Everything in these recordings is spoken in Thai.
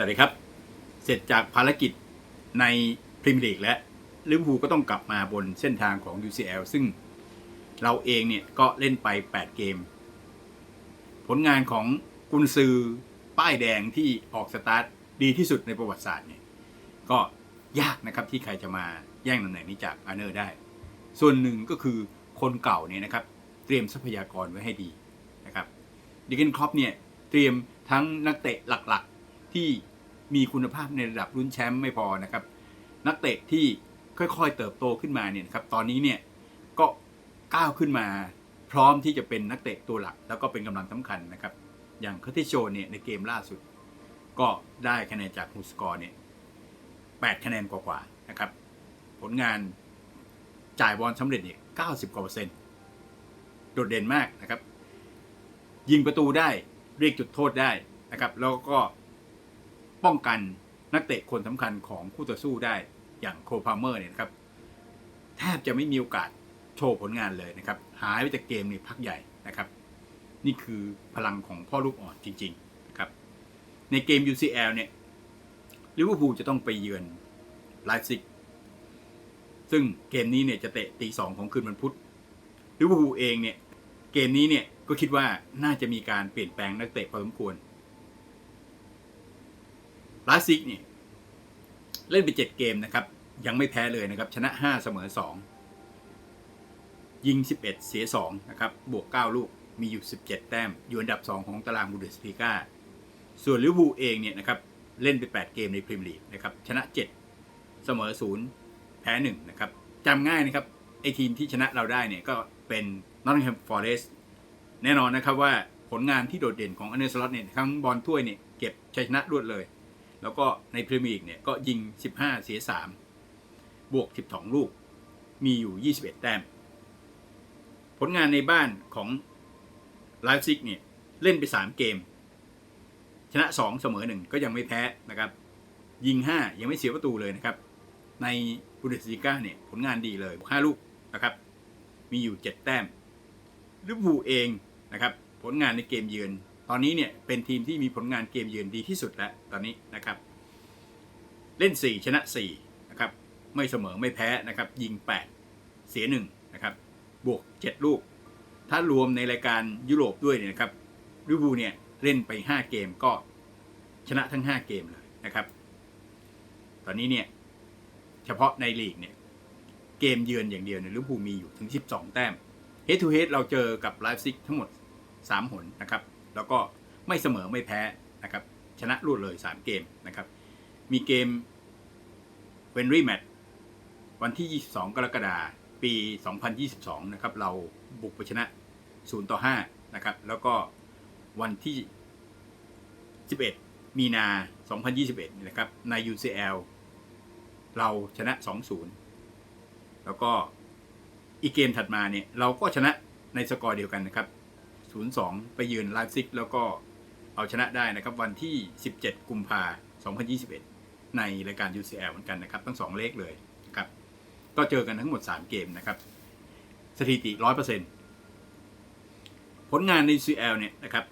แต่เลยครับ เสร็จจากภารกิจในพรีเมียร์ลีกและลิเวอร์พูลก็ต้องกลับมาบนเส้นทางของ UCL ซึ่งเราเองเนี่ยก็เล่นไป 8 เกม ผลงานของกุนซือป้ายแดงที่ออกสตาร์ทดีที่สุดในประวัติศาสตร์เนี่ยก็ยากนะครับที่ใครจะมาแย่งตำแหน่งนี้จากอาร์เนอร์ได้ ส่วนหนึ่งก็คือคนเก่าเนี่ยนะครับ เตรียมทรัพยากรไว้ให้ดีนะครับดิเกนครอปเนี่ยเตรียมทั้งนักเตะหลักๆที่ มีคุณภาพในระดับรุ่นแชมป์ไม่พอนะครับ นักเตะที่ค่อยๆเติบโตขึ้นมาเนี่ยครับตอนนี้เนี่ยก็ก้าวขึ้นมาพร้อมที่จะเป็นนักเตะตัวหลัก แล้วก็เป็นกำลังสำคัญนะครับ อย่างเคอร์ติโชเนี่ยในเกมล่าสุด ก็ได้คะแนนจากฮูสกอร์เนี่ย8คะแนนกว่าๆนะครับ ผลงานจ่ายบอลสำเร็จเนี่ย90กว่าเปอร์เซ็นต์โดดเด่นมากนะครับ ยิงประตูได้เรียกจุดโทษได้นะครับ แล้วก็ ป้องกันนักเตะคนสำคัญของคู่ต่อสู้ได้อย่างโคพาเมอร์เนี่ยนะครับแทบจะไม่มีโอกาสโชว์ผลงานเลยนะครับ หายไปจากเกมในพักใหญ่นะครับ นี่คือพลังของพ่อลูกอ่อนจริงๆนะครับในเกม UCL เนี่ยลิเวอร์พูลจะต้องไปเยือนไลฟ์ซิกซึ่งเกมนี้เนี่ยจะเตะตีสองของคืนวันพุธลิเวอร์พูลเองเนี่ยเกมนี้เนี่ยก็คิดว่าน่าจะมีการเปลี่ยนแปลงนักเตะพอสมควร ลาซิกเนี่ยเล่นไปเจ็ดเกมนะครับ ยังไม่แพ้เลยนะครับ ชนะห้าเสมอสองยิง11เอ็ดเสีย2นะครับ บวก9ลูกมีอยู่17แต้ม อยู่อันดับ2ของตารางบูเดสลีกาส่วนลิเวอร์พูลเองเนี่ยนะครับ เล่นไป8เกมในพรีเมียร์ลีกนะครับ ชนะ7เสมอ0แพ้1นะครับจำง่ายนะครับไอทีมที่ชนะเราได้เนี่ยก็เป็นนอตติงแฮมฟอเรสต์แน่นอนนะครับว่าผลงานที่โดดเด่นของอันเดอร์สลอตเนี่ยทั้งบอลถ้วยเนี่ยเก็บชัยชนะรวดเลย แล้วก็ในพรีเมียร์ลีกเนี่ยก็ยิง 15 เสีย 3 บวก 12 ลูก มีอยู่ 21 แต้ม ผลงานในบ้านของไลฟ์ซิกเนี่ยเล่นไป 3 เกม ชนะ 2 เสมอ 1 ก็ยังไม่แพ้นะครับ ยิง 5 ยังไม่เสียประตูเลยนะครับ ในบูเดสลีกาเนี่ยผลงานดีเลย 5 ลูกนะครับ มีอยู่ 7 แต้มลิเวอร์พูลเองนะครับ ผลงานในเกมเยือน ตอนนี้เนี่ยเป็นทีมที่มีผลงานเกมเยือนดีที่สุดแล้วตอนนี้นะครับ เล่น 4 ชนะ4นะครับไม่เสมอไม่แพ้นะครับ ยิง 8 เสีย1นะครับบวก 7 ลูก ถ้ารวมในรายการยุโรปด้วยเนี่ยนะครับลิเวอร์พูเนี่ยเล่นไป 5 เกมก็ชนะทั้ง 5 เกมเลยนะครับ ตอนนี้เนี่ยเฉพาะในลีกเนี่ยเกมเยือนอย่างเดียวเนี่ยลิเวอร์พูมีอยู่ถึง 12 แต้ม Head to Head เราเจอกับไลฟ์ซิกทั้งหมด 3 หนนะครับ แล้วก็ไม่เสมอไม่แพ้นะครับชนะรวดเลย 3 เกมนะครับ มีเกมเวนรี่แมตวันที่ 22 กรกฎาคมปี 2022 นะครับ เราบุกไปชนะ 0 ต่อ 5 นะครับ แล้วก็วันที่ 11 มีนา 2021 นะครับ ใน UCL เราชนะ 2-0 แล้วก็อีกเกมถัดมาเนี่ย เราก็ชนะในสกอร์เดียวกันนะครับ 0-2 ไปยืนไลฟ์ซิกแล้วก็เอาชนะได้นะครับ วันที่ 17 กุมภา2021 ในรายการ UCL เหมือนกันนะครับ ทั้งสองเลขเลยนะครับ ก็เจอกันทั้งหมด 3 เกมนะครับ สถิติ 100%ผลงานใน CL เนี่ยนะครับ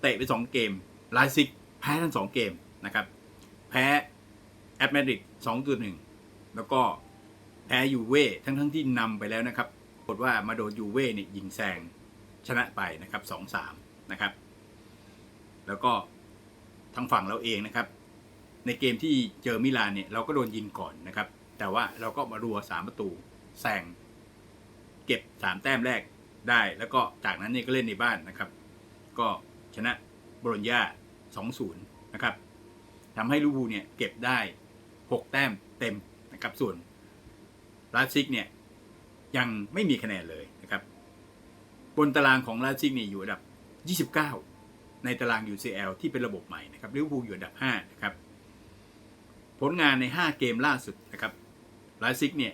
เตะไป 2 เกมไลฟ์ซิกแพ้ทั้ง 2 เกมนะครับ แพ้แอตแมริด2.1 แล้วก็แพ้ยูเว่ทั้งทั้งที่นำไปแล้วนะครับ ปรากฏว่ามาโดนยูเว่เนี่ยยิงแซง ชนะไปนะครับ2-3นะครับ แล้วก็ทางฝั่งเราเองนะครับ ในเกมที่เจอมิลานเนี่ยเราก็โดนยิงก่อนนะครับ แต่ว่าเราก็มารัวสามประตูแซงเก็บสามแต้มแรกได้ แล้วก็จากนั้นเนี่ยก็เล่นในบ้านนะครับ ก็ชนะบโลญญา2-0นย์นะครับทำให้ลิเวอร์พูเนี่ยเก็บได้ 6 แต้มเต็มนะครับส่วนลาซิกเนี่ยยังไม่มีคะแนนเลย นะคนตารางของลาซิกเนี่ยอยู่อันดับ 29 ในตาราง UCL ที่เป็นระบบใหม่นะครับลิเวอร์พูลอยู่อันดับ5นะครับผลงานใน 5 เกมล่าสุดนะครับไลซิกเนี่ย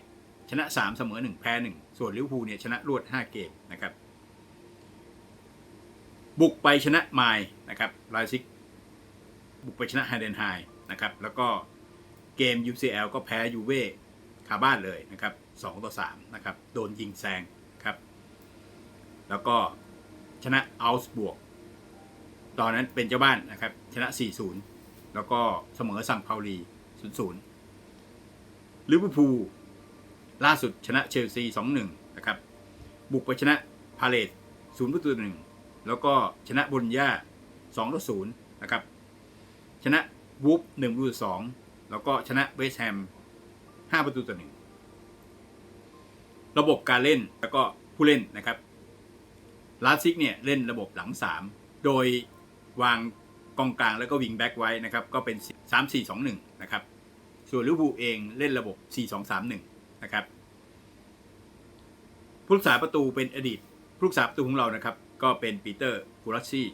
ชนะ 3 เสมอ 1 แพ้ 1 ส่วนลิเวอร์พูลเนี่ยชนะรวด 5 เกมนะครับ บุกไปชนะไมล์นะครับไลซิกบุกไปชนะไฮเดนไฮนะครับ แล้วก็เกม UCL ก็แพ้ยูเว่คาบ้านเลยนะครับ2ต่อ3นะครับ โดนยิงแซง แล้วก็ชนะอัลส์บวก ตอนนั้นเป็นเจ้าบ้านนะครับ ชนะ 4-0 แล้วก็เสมอสั่งเปาลีศูนย์ศูนย์ลิเวอร์พูลล่าสุดชนะเชลซีสองหนึ่งนะครับ บุกไปชนะพาเลตศูนย์ประตูหนึ่งแล้วก็ชนะบุญญาสองต่อศูนะครับ ชนะวูฟหนึ่งประตูสองแล้วก็ชนะเวสแฮมห้าประตูต่อหนึ่งระบบการเล่นแล้วก็ผู้เล่นนะครับ ลาซิกเนี่ยเล่นระบบหลัง 3 โดยวางกองกลางแล้วก็วิงแบ็กไว้นะครับก็เป็น 3 4 2 1 นะครับ ส่วนลิเวอร์พูลเองเล่นระบบ 4 2 3 1 นะครับผู้รักษาประตูเป็นอดีตผู้รักษาประตูของเรานะครับ ก็เป็นปีเตอร์กูรัสซี่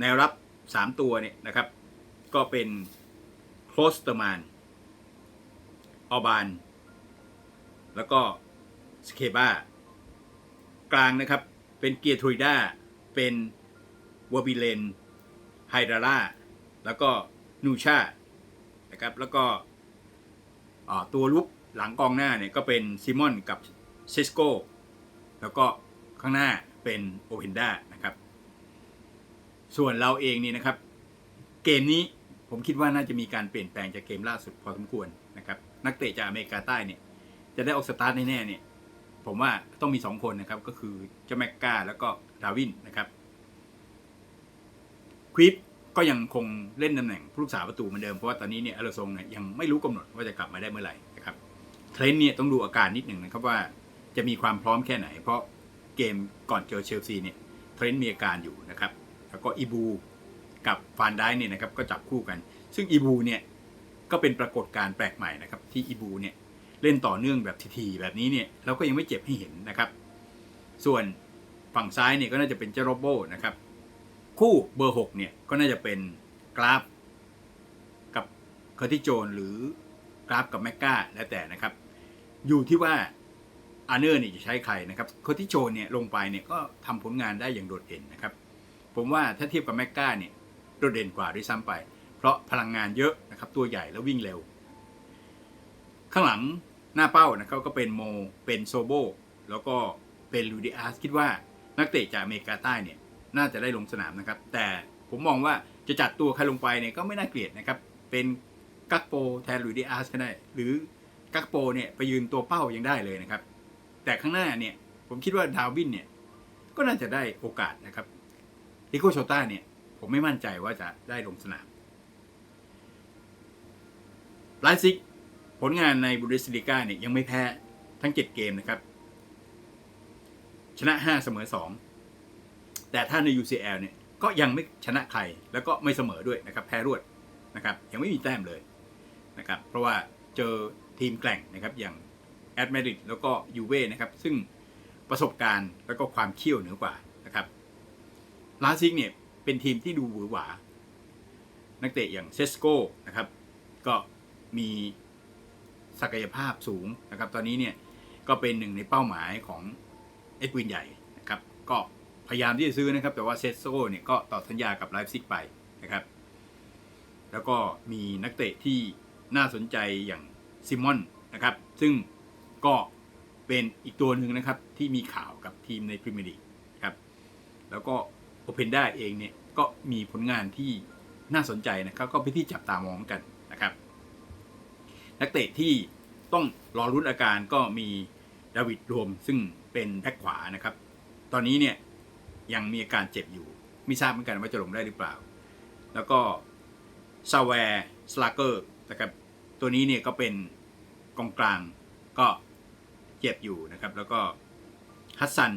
แนวรับ 3 ตัวเนี่ยนะครับ ก็เป็นโคลสเตอร์มานออบาน แล้วก็สเคบ้า กลางนะครับ เป็นเกียร์ทริด้าเป็นวอบิเลนไฮดราร่าแล้วก็นูชานะครับแล้วก็ตัวลุกหลังกองหน้าเนี่ยก็เป็นซิมอนกับเซสโกแล้วก็ข้างหน้าเป็นโอเพนด้านะครับส่วนเราเองนี่นะครับ เกมนี้ผมคิดว่าน่าจะมีการเปลี่ยนแปลงจากเกมล่าสุดพอสมควรนะครับนักเตะจากอเมริกาใต้เนี่ยจะได้ออกสตาร์ทแน่ๆเนี่ย ผมว่าต้องมี 2 คนนะครับ ก็คือเจ้าแม็กกาแล้วก็ดาวินนะครับควิปก็ยังคงเล่นตำแหน่งผู้รักษาประตูเหมือนเดิม เพราะว่าตอนนี้เนี่ยอลาซงเนี่ยยังไม่รู้กำหนดว่าจะกลับมาได้เมื่อไหร่นะครับเทรนต์เนี่ยต้องดูอาการนิดหนึ่งนะครับว่าจะมีความพร้อมแค่ไหน เพราะเกมก่อนเจอเชลซีเนี่ยเทรนต์มีอาการอยู่นะครับ แล้วก็อีบูกับฟานได้เนี่ยนะครับก็จับคู่กัน ซึ่งอีบูเนี่ยก็เป็นปรากฏการณ์แปลกใหม่นะครับที่อีบูเนี่ย เล่นต่อเนื่องแบบทีๆแบบนี้เนี่ยเราก็ยังไม่เจ็บให้เห็นนะครับ ส่วนฝั่งซ้ายเนี่ยก็น่าจะเป็นเจโรโบนะครับ คู่เบอร์ 6 เนี่ยก็น่าจะเป็นกราฟ กับเคอร์ติโจนหรือกราฟกับแมกกาแล้วแต่นะครับ อยู่ที่ว่าอาร์เนอร์เนี่ยจะใช้ใครนะครับเคอร์ติโจนเนี่ยลงไปเนี่ยก็ทำผลงานได้อย่างโดดเด่นนะครับ ผมว่าถ้าเทียบกับแมกกาเนี่ยโดดเด่นกว่าด้วยซ้ำไป เพราะพลังงานเยอะนะครับตัวใหญ่แล้ววิ่งเร็ว ข้างหลัง หน้าเป้านะครับก็เป็นโมเป็นโซโบแล้วก็เป็นลูดิอาสคิดว่านักเตะจากอเมริกาใต้เนี่ยน่าจะได้ลงสนามนะครับ แต่ผมมองว่าจะจัดตัวใครลงไปเนี่ยก็ไม่น่าเกลียดนะครับ เป็นกักโปแทนลุยดิอาสก็ได้ หรือกักโปเนี่ยไปยืนตัวเป้ายังได้เลยนะครับ แต่ข้างหน้าเนี่ยผมคิดว่าดาวินเนี่ยก็น่าจะได้โอกาสนะครับลิโกโชต้าเนี่ยผมไม่มั่นใจว่าจะได้ลงสนามไลซิก ผลงานในบุนเดสลิก้าเนี่ยยังไม่แพ้ทั้ง 7 เกมนะครับ ชนะ 5 เสมอ 2 แต่ถ้าใน UCL เนี่ยก็ยังไม่ชนะใครแล้วก็ไม่เสมอด้วยนะครับ แพ้รวดนะครับ ยังไม่มีแต้มเลยนะครับ เพราะว่าเจอทีมแกร่งนะครับอย่างแอตมริดแล้วก็ยูเว่นะครับ ซึ่งประสบการณ์แล้วก็ความเขี้ยวเหนือกว่านะครับลาซิกเนี่ยเป็นทีมที่ดูหวือหวา นักเตะอย่างเซสโกนะครับ ก็มี ศักยภาพสูงนะครับ ตอนนี้เนี่ยก็เป็นหนึ่งในเป้าหมายของเอ็ดวินใหญ่นะครับ ก็พยายามที่จะซื้อนะครับ แต่ว่าเซสโซเนี่ยก็ต่อสัญญากับไลฟ์ซิกไปนะครับ แล้วก็มีนักเตะที่น่าสนใจอย่างซิมอนนะครับ ซึ่งก็เป็นอีกตัวหนึ่งนะครับที่มีข่าวกับทีมในพรีเมียร์ลีกครับ แล้วก็โอเพนด้าเองเนี่ยก็มีผลงานที่น่าสนใจนะครับ ก็เป็นที่จับตามองกันนะครับ นักเตะที่ต้องรอรุ้นอาการก็มีดาวิดรวมซึ่งเป็นแบ็คขวานะครับ ตอนนี้เนี่ยยังมีอาการเจ็บอยู่ ไม่ทราบเหมือนกันว่าจะลงได้หรือเปล่า แล้วก็ซาแวร์สลาเกอร์นะครับตัวนี้เนี่ยก็เป็นกองกลางก็เจ็บอยู่นะครับ แล้วก็ฮัสซัน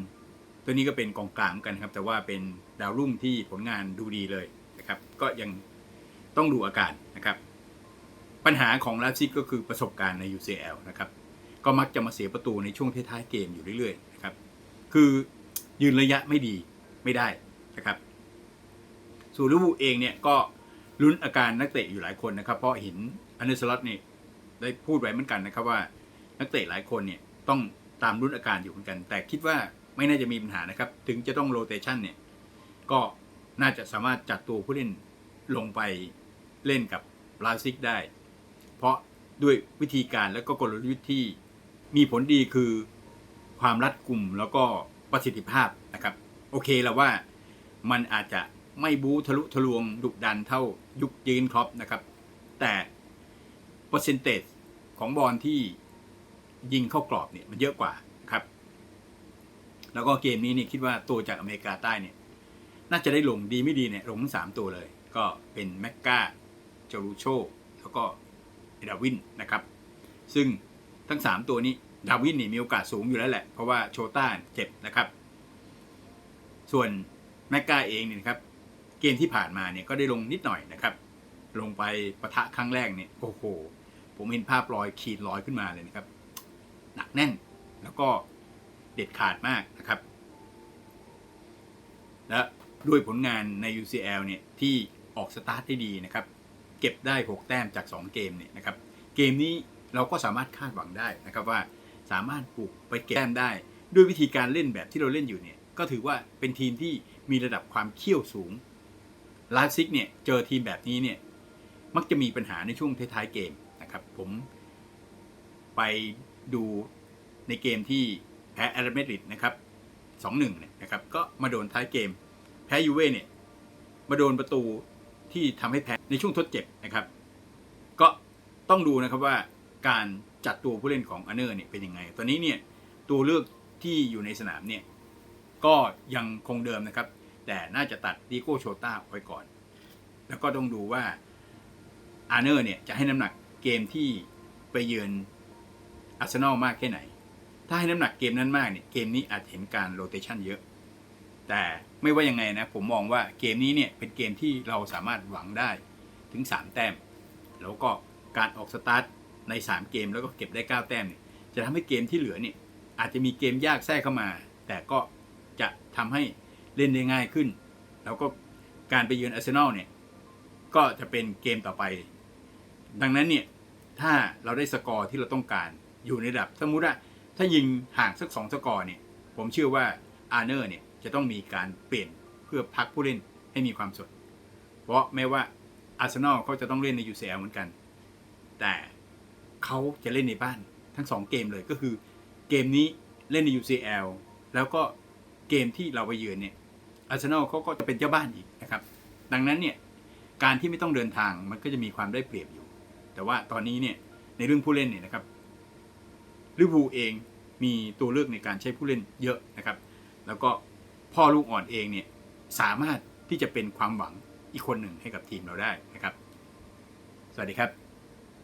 ตัวนี้ก็เป็นกองกลางเหมือนกันครับ แต่ว่าเป็นดาวรุ่งที่ผลงานดูดีเลยนะครับ ก็ยังต้องดูอาการนะครับ ปัญหาของลาซิกก็คือประสบการณ์ใน UCL นะครับ ก็มักจะมาเสียประตูในช่วงท้ายๆเกมอยู่เรื่อยๆนะครับ คือยืนระยะไม่ดีไม่ได้นะครับส่วนลิเวอร์พูลเองเนี่ยก็ลุ้นอาการนักเตะอยู่หลายคนนะครับ เพราะเห็นอันเดอร์สล็อตเนี่ยได้พูดไว้เหมือนกันนะครับว่านักเตะหลายคนเนี่ยต้องตามลุ้นอาการอยู่เหมือนกัน แต่คิดว่าไม่น่าจะมีปัญหานะครับ ถึงจะต้องโรเตชันเนี่ยก็น่าจะสามารถจัดตัวผู้เล่นลงไปเล่นกับลาซิกได้ เพราะด้วยวิธีการและก็กลยุทธ์ที่มีผลดีคือความรัดกุมแล้วก็ประสิทธิภาพนะครับ โอเคแล้วว่ามันอาจจะไม่บูทะลุทะลวงดุดันเท่ายุคยืนครอปนะครับ แต่เปอร์เซนเตจของบอลที่ยิงเข้ากรอบเนี่ยมันเยอะกว่าครับ แล้วก็เกมนี้เนี่ยคิดว่าตัวจากอเมริกาใต้เนี่ย น่าจะได้ลงดีไม่ดีเนี่ยลงทั้งสามตัวเลย ก็เป็นแมกกาจารูโชแล้วก็ เอดาวินนะครับ ซึ่งทั้ง 3 ตัวนี้ดาวินนี่มีโอกาสสูงอยู่แล้วแหละ เพราะว่าโชต้าเจ็บนะครับ ส่วนแมกกาเองเนี่ยนะครับ เกมที่ผ่านมาเนี่ยก็ได้ลงนิดหน่อยนะครับ ลงไปปะทะครั้งแรกเนี่ยโอ้โห ผมเห็นภาพรอยขีดรอยขึ้นมาเลยนะครับ หนักแน่นแล้วก็เด็ดขาดมากนะครับ และด้วยผลงานใน UCL เนี่ยที่ออกสตาร์ทได้ดีนะครับ ก็บได้ 6 แต้มจาก 2 เกมเนี่ยนะครับเกมนี้เราก็สามารถคาดหวังได้นะครับว่าสามารถปลูกไปเก็บแต้มได้ ด้วยวิธีการเล่นแบบที่เราเล่นอยู่เนี่ยก็ถือว่าเป็นทีมที่มีระดับความเขี้ยวสูงลฟ์ซิกเนี่ยเจอทีมแบบนี้เนี่ยมักจะมีปัญหาในช่วงท้ายๆเกมนะครับผมไปดูในเกมที่แพ้แอตเลติกนะครับ2-1เนี่ยนะครับก็มาโดนท้ายเกม แพ้ยูเว่เนี่ยมาโดนประตู ที่ทำให้แพ้ในช่วงทดเจ็บนะครับ ก็ต้องดูนะครับว่าการจัดตัวผู้เล่นของอันเนอร์เนี่ยเป็นยังไง ตอนนี้เนี่ยตัวเลือกที่อยู่ในสนามเนี่ยก็ยังคงเดิมนะครับ แต่น่าจะตัดดิโก้โชต้าไว้ก่อน แล้วก็ต้องดูว่าอาร์เนอร์เนี่ยจะให้น้ำหนักเกมที่ไปเยือนอาร์เซนอลมากแค่ไหน ถ้าให้น้ำหนักเกมนั้นมากเนี่ยเกมนี้อาจเห็นการโรเตชันเยอะ แต่ไม่ว่ายังไงนะ ผมมองว่าเกมนี้เนี่ยเป็นเกมที่เราสามารถหวังได้ถึง 3 แต้ม แล้วก็การออกสตาร์ทใน 3 เกมแล้วก็เก็บได้ 9 แต้มเนี่ยจะทำให้เกมที่เหลือเนี่ยอาจจะมีเกมยากแทรกเข้ามา แต่ก็จะทำให้เล่นได้ง่ายขึ้น แล้วก็การไปเยือนอาร์เซนอลเนี่ยก็จะเป็นเกมต่อไป ดังนั้นเนี่ยถ้าเราได้สกอร์ที่เราต้องการอยู่ในระดับสมมุติว่าถ้ายิงห่างสักสองสกอร์เนี่ยผมเชื่อว่าอาร์เนอร์เนี่ย จะต้องมีการเปลี่ยนเพื่อพักผู้เล่นให้มีความสด เพราะแม้ว่าอาร์เซนอลเขาจะต้องเล่นใน UCL เหมือนกัน แต่เขาจะเล่นในบ้านทั้งสองเกมเลยก็คือเกมนี้เล่นใน UCL แล้วก็เกมที่เราไปเยือนเนี่ยอาร์เซนอลเขาก็จะเป็นเจ้าบ้านอีกนะครับ ดังนั้นเนี่ยการที่ไม่ต้องเดินทางมันก็จะมีความได้เปรียบอยู่ แต่ว่าตอนนี้เนี่ยในเรื่องผู้เล่นเนี่ยนะครับลิเวอร์พูลเองมีตัวเลือกในการใช้ผู้เล่นเยอะนะครับ แล้วก็ พ่อลูกอ่อนเองเนี่ยสามารถที่จะเป็นความหวังอีกคนหนึ่งให้กับทีมเราได้นะครับ สวัสดีครับ